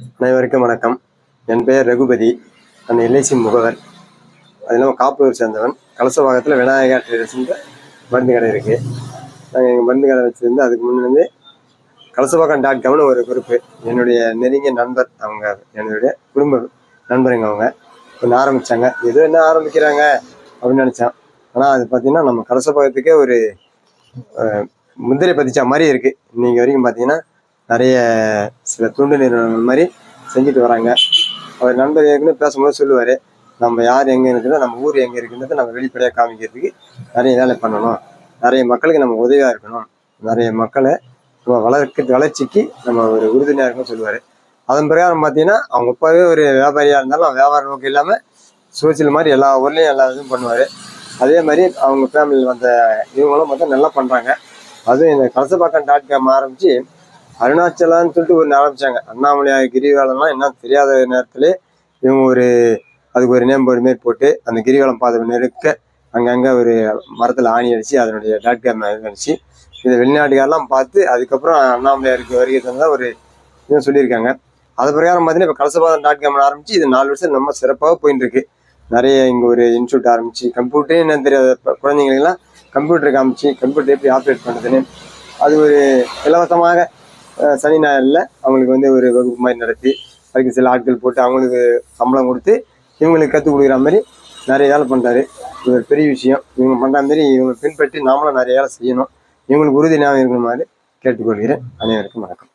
அனைவருக்கும் வணக்கம். என் பெயர் ரகுபதி. நான் எல்ஐசி முகவர். அது இல்லாமல் காப்பூர் சேர்ந்தவன். கலசபாகத்தில் விநாயகா ட்ரேடர்ஸ்ன்ற மருந்து கடை இருக்குது நாங்கள் எங்கள் மருந்து கடை வச்சுருந்து அதுக்கு முன்னே கலசபாக்கம் டாட் காம்னு ஒரு குரூப்பு என்னுடைய நெருங்கிய நண்பர் அவங்க என்னுடைய குடும்ப நண்பருங்க அவங்க ஒன்று ஆரம்பித்தாங்க ஏதோ என்ன ஆரம்பிக்கிறாங்க அப்படின்னு நினச்சேன். ஆனால் அது பார்த்தீங்கன்னா நம்ம கலசபாகத்துக்கே ஒரு அஹ், பதிச்சா பதிச்ச மாதிரி இருக்குது இன்றைக்கி வரைக்கும் பார்த்தீங்கன்னா நிறைய சில தொண்டு நிறுவனங்கள் மாதிரி செஞ்சுட்டு வராங்க. அவர் நண்பர் ஏற்கனவே பேசும்போது சொல்லுவார் நம்ம யார் எங்கே இருக்குதோ நம்ம ஊர் எங்கே இருக்குன்றதை நம்ம வெளிப்படையாக காமிக்கிறதுக்கு நிறைய வேலை பண்ணணும். நிறைய மக்களுக்கு நம்ம உதவியாக இருக்கணும். நிறைய மக்களை நம்ம வளர்க்க வளர்ச்சிக்கு நம்ம ஒரு உறுதுணையாக இருக்கணும்னு சொல்லுவார். அதன் பிரகாரம் பார்த்தீங்கன்னா அவங்க அப்பாவே ஒரு வியாபாரியாக இருந்தாலும் வியாபார நோக்கம் இல்லாமல் சோசியல் மாதிரி எல்லா ஊர்லேயும் எல்லா இதுவும் பண்ணுவார். அதே மாதிரி அவங்க ஃபேமிலியில் வந்த இவங்களும் பார்த்தா நல்லா பண்ணுறாங்க அதுவும் இந்த கலசப்பாக்கம் டாட் காம் ஆரம்பித்து அருணாச்சலான்னு சொல்லிட்டு ஒன்று ஆரம்பித்தாங்க அண்ணாமலையார் கிரிவலம்லாம் என்ன தெரியாத நேரத்தில் இவங்க ஒரு அதுக்கு ஒரு நேம் போர்டு மாரி போட்டு அந்த கிரிவலம் பாதை நெருக்க அங்கங்கே ஒரு மரத்தில் ஆணி அடித்து அதனுடைய டாட் காம் அடிச்சு இதை வெளிநாட்டுக்காரெல்லாம் பார்த்து அதுக்கப்புறம் அண்ணாமலையாருக்கு வருகை தந்ததாக ஒரு இதுவும் சொல்லியிருக்காங்க. அது பிரகாரம் பார்த்தீங்கன்னா இப்போ கலசபாதம் டாட் காம் ஆரம்பிச்சு இது நாலு வருஷம் நம்ம சிறப்பாக போயின்னு இருக்கு நிறைய இங்கே ஒரு இன்ஸ்டியூட் ஆரம்பிச்சு கம்ப்யூட்டரே என்ன தெரியாத குழந்தைங்களுக்கெல்லாம் கம்ப்யூட்டர் காமிச்சு கம்ப்யூட்டர் எப்படி ஆப்ரேட் பண்ணுறதுன்னு அது ஒரு இலவசமாக சனி ஞாயிறில் அவங்களுக்கு வந்து ஒரு வகுப்பு மாதிரி நடத்தி அதுக்கு சில ஆட்கள் போட்டு அவங்களுக்கு சம்பளம் கொடுத்து இவங்களுக்கு கற்றுக் கொடுக்குற மாதிரி நிறைய வேலை பண்ணுறாரு இது ஒரு பெரிய விஷயம். இவங்க பண்ணுற மாதிரி இவங்க பின்பற்றி நாமளும் நிறைய வேலை செய்யணும். இவங்களுக்கு உறுதி ஞாபகம் இருக்கிற மாதிரி கேட்டுக்கொள்கிறேன். அனைவருக்கும் வணக்கம்.